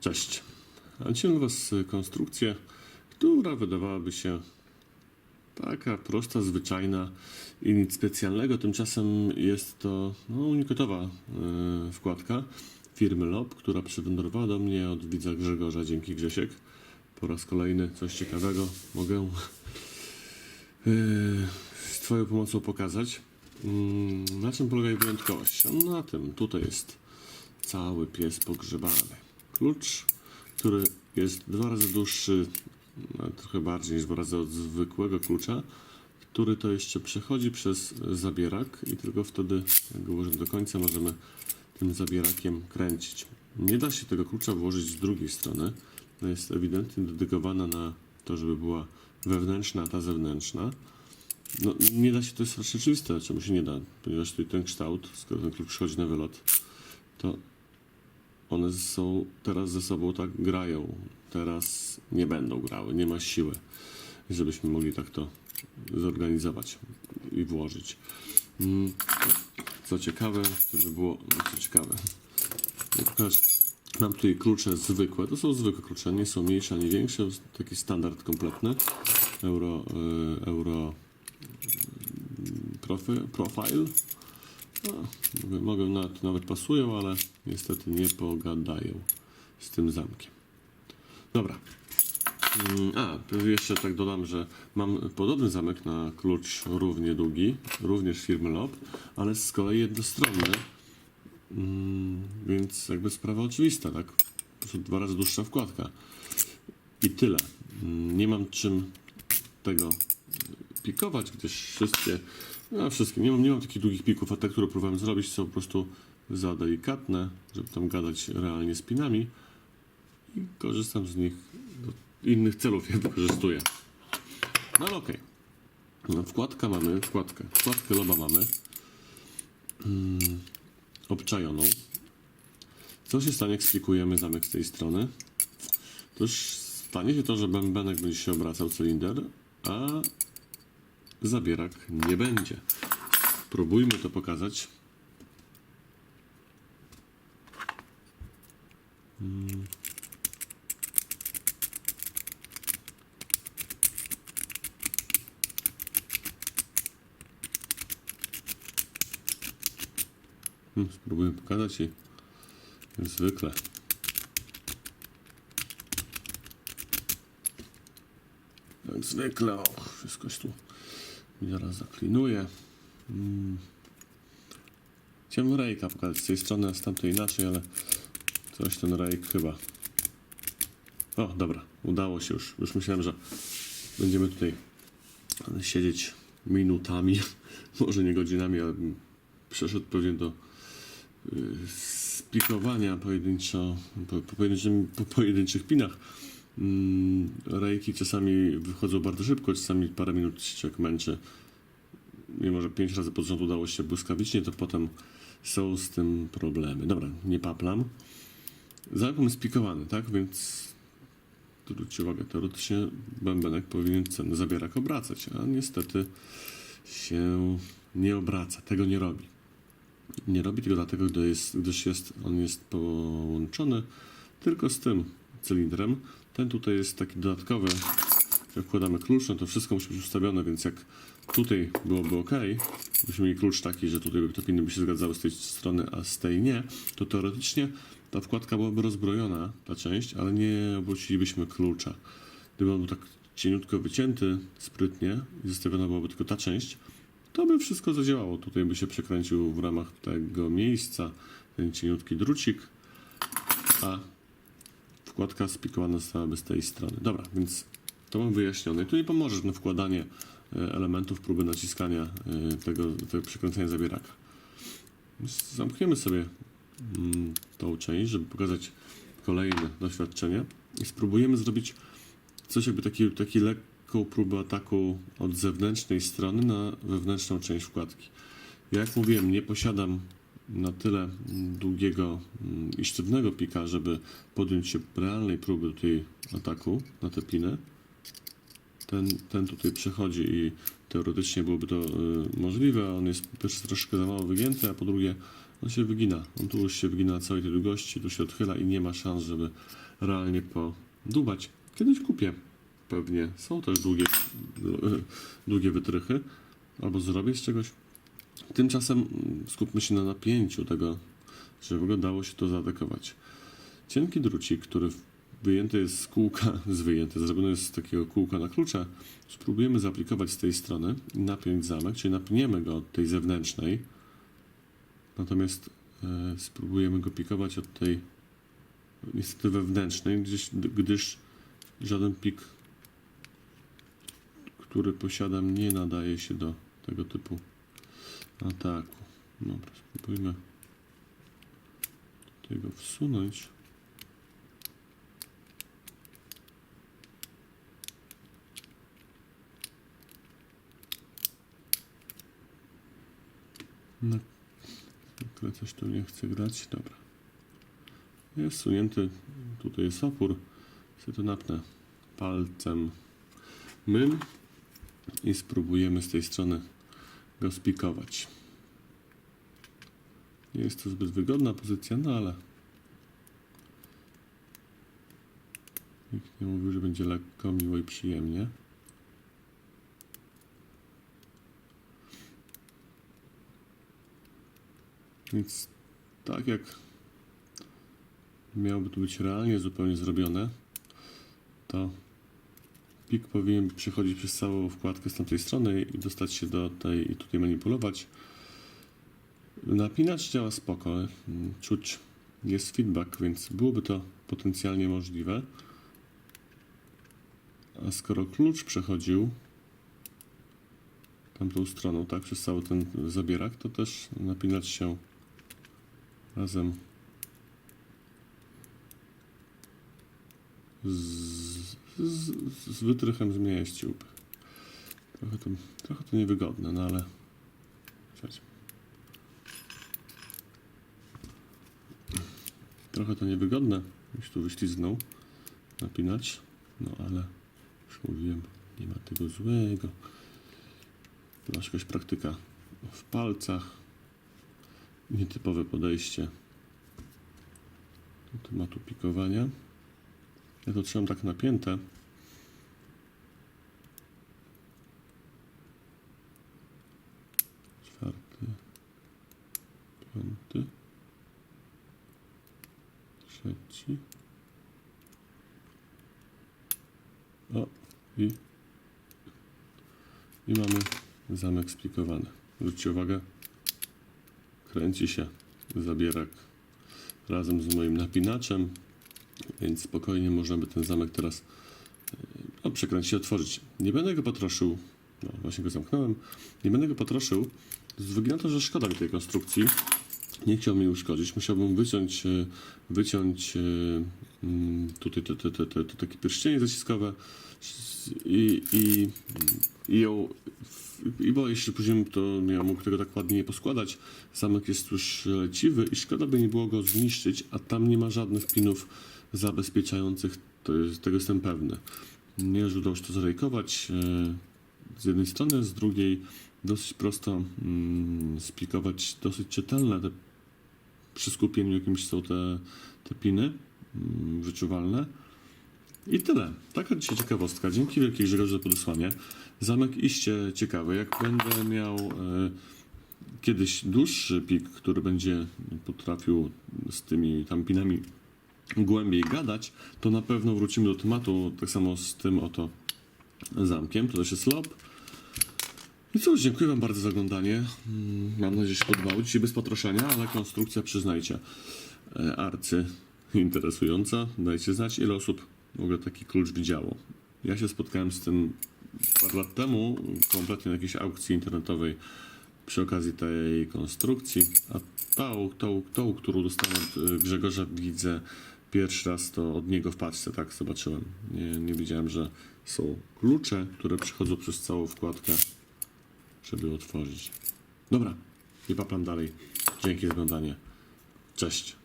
Cześć. A dzisiaj dla Was konstrukcję, która wydawałaby się taka prosta, zwyczajna i nic specjalnego. Tymczasem jest to no, unikatowa e, wkładka firmy LOB, która przywędrowała do mnie od widza Grzegorza. Dzięki Grzesiek. Po raz kolejny coś ciekawego mogę e, z Twoją pomocą pokazać. Mm, Na czym polega jej wyjątkowość? No, Na tym, tutaj jest cały pies pogrzebany. Klucz, który jest dwa razy dłuższy, trochę bardziej niż dwa razy od zwykłego klucza, który to jeszcze przechodzi przez zabierak i tylko wtedy, jak go do końca, możemy tym zabierakiem kręcić. Nie da się tego klucza włożyć z drugiej strony. Jest ewidentnie dedykowana na to, żeby była wewnętrzna, a ta zewnętrzna. No, nie da się, to jest raczej oczywiste, czemu się nie da, ponieważ tutaj ten kształt, skoro ten klucz przychodzi na wylot, to one są teraz ze sobą tak grają. Teraz nie będą grały, nie ma siły, żebyśmy mogli tak to zorganizować i włożyć. Mm, Co ciekawe, żeby było co ciekawe. Mam tutaj klucze zwykłe, to są zwykłe klucze, nie są mniejsze ani większe, taki standard kompletny. Euro, y, euro profi, profile. No, mogę, mogę nawet, nawet pasują, ale niestety nie pogadają z tym zamkiem. Dobra. Mm, A, jeszcze tak dodam, że mam podobny zamek na klucz równie długi, również firmy LOB, ale z kolei jednostronny. Mm, Więc jakby sprawa oczywista, tak? Po prostu dwa razy dłuższa wkładka. I tyle. Mm, Nie mam czym tego pikować, gdyż wszystkie, no wszystkie, nie mam, nie mam takich długich pików, a te, które próbowałem zrobić są po prostu za delikatne, żeby tam gadać realnie z pinami i korzystam z nich do innych celów, je wykorzystuję. No ale okej. No, wkładka mamy, wkładkę, wkładkę loba mamy mm, obczajoną. Co się stanie, jak splikujemy zamek z tej strony? Otóż stanie się to, że bębenek będzie się obracał cylinder, a zabierak nie będzie. Próbujmy to pokazać. Mm. Hmm, Spróbuję pokazać i jak zwykle. Jak zwykle, o, wszystko się tu mi zaraz zaklinuje. Mm. Chciałem rejka pokazać z tej strony, a z tamtej inaczej, ale coś ten rejk chyba. O, dobra, udało się już. Już myślałem, że będziemy tutaj siedzieć minutami, może nie godzinami, ale przeszedł pewnie do y, splikowania pojedynczo, po, po, po pojedynczych pinach. Mm, Rejki czasami wychodzą bardzo szybko, czasami parę minut się człowiek męczy. Mimo, że pięć razy pod rząd udało się błyskawicznie, to potem są z tym problemy. Dobra, nie paplam. Zamek jest spikowany, tak? Więc zwróćcie uwagę, teoretycznie bębenek powinien ten zabierak obracać, a niestety się nie obraca, tego nie robi. Nie robi tego dlatego, gdyż jest, gdyż jest, on jest połączony tylko z tym cylindrem. Ten tutaj jest taki dodatkowy, wkładamy klucz, no to wszystko musi być ustawione, więc jak tutaj byłoby ok, byśmy mieli klucz taki, że tutaj te piny by się zgadzały z tej strony, a z tej nie, to teoretycznie ta wkładka byłaby rozbrojona, ta część, ale nie obrócilibyśmy klucza. Gdyby on był tak cieniutko wycięty, sprytnie i zostawiona byłaby tylko ta część, to by wszystko zadziałało. Tutaj by się przekręcił w ramach tego miejsca ten cieniutki drucik, a wkładka spikowana zostałaby z tej strony. Dobra, więc to mam wyjaśnione. Tu nie pomoże żadne wkładanie e, elementów próby naciskania e, tego, tego przekręcenia zabieraka. Zamkniemy sobie mm, tą część, żeby pokazać kolejne doświadczenia i spróbujemy zrobić coś jakby taki, taki lekką próbę ataku od zewnętrznej strony na wewnętrzną część wkładki. Ja jak mówiłem, nie posiadam na tyle mm, długiego mm, i sztywnego pika, żeby podjąć się realnej próby tutaj ataku na tę pinę. Ten, ten tutaj przechodzi i teoretycznie byłoby to y, możliwe. On jest po pierwsze troszkę za mało wygięty, a po drugie on się wygina. On tu już się wygina na całej tej długości, tu się odchyla i nie ma szans, żeby realnie podubać. Kiedyś kupię pewnie. Są też długie, długie wytrychy. Albo zrobię z czegoś. Tymczasem skupmy się na napięciu tego, żeby dało się to zaatakować. Cienki drucik, który wyjęty jest z kółka, z wyjęty, zrobiony jest z takiego kółka na klucze, spróbujemy zaaplikować z tej strony i napiąć zamek, czyli napniemy go od tej zewnętrznej, natomiast e, spróbujemy go pikować od tej niestety wewnętrznej, gdyż, gdyż żaden pik, który posiadam, nie nadaje się do tego typu ataku. Dobra, spróbujmy tego wsunąć. No, zwykle coś tu nie chce grać. Dobra. Jest sunięty. Tutaj jest opór. Sobie to napnę palcem mym i spróbujemy z tej strony go spikować. Nie jest to zbyt wygodna pozycja, no ale nikt nie mówił, że będzie lekko, miło i przyjemnie. Więc tak jak miałoby to być realnie zupełnie zrobione, to pik powinien przechodzić przez całą wkładkę z tamtej strony i dostać się do tej i tutaj manipulować. Napinacz działa spoko, czuć jest feedback, więc byłoby to potencjalnie możliwe. A skoro klucz przechodził tamtą stroną, tak, przez cały ten zabierak, to też napinacz się razem z, z, z wytrychem zmieściłby. Trochę to, trochę to niewygodne, no ale trochę to niewygodne, już tu wyśliznął napinać, no ale już mówiłem, nie ma tego złego. Nasza jakaś praktyka w palcach, nietypowe podejście do tematu pikowania. Ja to trzymam tak napięte. Czwarty, piąty, trzeci. O, i, i mamy zamek splikowany. Zwróćcie uwagę, kręci się zabierak razem z moim napinaczem, więc spokojnie można by ten zamek teraz e, no, przekręcić i otworzyć. Nie będę go potroszył, no właśnie go zamknąłem, nie będę go potroszył z uwagi na to, że szkoda mi tej konstrukcji. Nie chciał mi uszkodzić. Musiałbym wyciąć, e, wyciąć e, mm, tutaj te, te, te, te, te takie pierścienie zaciskowe i, i, i ją i bo jeśli później to ja mógł tego tak ładnie nie poskładać, zamek jest już leciwy i szkoda by nie było go zniszczyć, a tam nie ma żadnych pinów zabezpieczających, to jest, tego jestem pewny. Nie, że udało się to zarejkować e, z jednej strony, z drugiej dosyć prosto mm, splikować dosyć czytelne te przy skupieniu jakimś są te, te piny mm, wyczuwalne. I tyle. Taka dzisiaj ciekawostka. Dzięki wielkiej Grzegorzu za podesłanie. Zamek iście ciekawy. Jak będę miał e, kiedyś dłuższy pik, który będzie potrafił z tymi tam pinami głębiej gadać, to na pewno wrócimy do tematu. Tak samo z tym oto zamkiem. To też jest lob. I cóż, dziękuję Wam bardzo za oglądanie. Mm, Mam nadzieję, że się podobało. Dzisiaj bez potroszenia, ale konstrukcja, przyznajcie, e, arcy interesująca. Dajcie znać, ile osób w ogóle taki klucz widziało. Ja się spotkałem z tym parę lat temu, kompletnie na jakiejś aukcji internetowej przy okazji tej konstrukcji, a tą, tą, tą którą dostałem od Grzegorza widzę pierwszy raz, to od niego w paczce, tak zobaczyłem. Nie, nie że są klucze, które przechodzą przez całą wkładkę, żeby otworzyć. Dobra, nie paplam dalej. Dzięki za oglądanie. Cześć.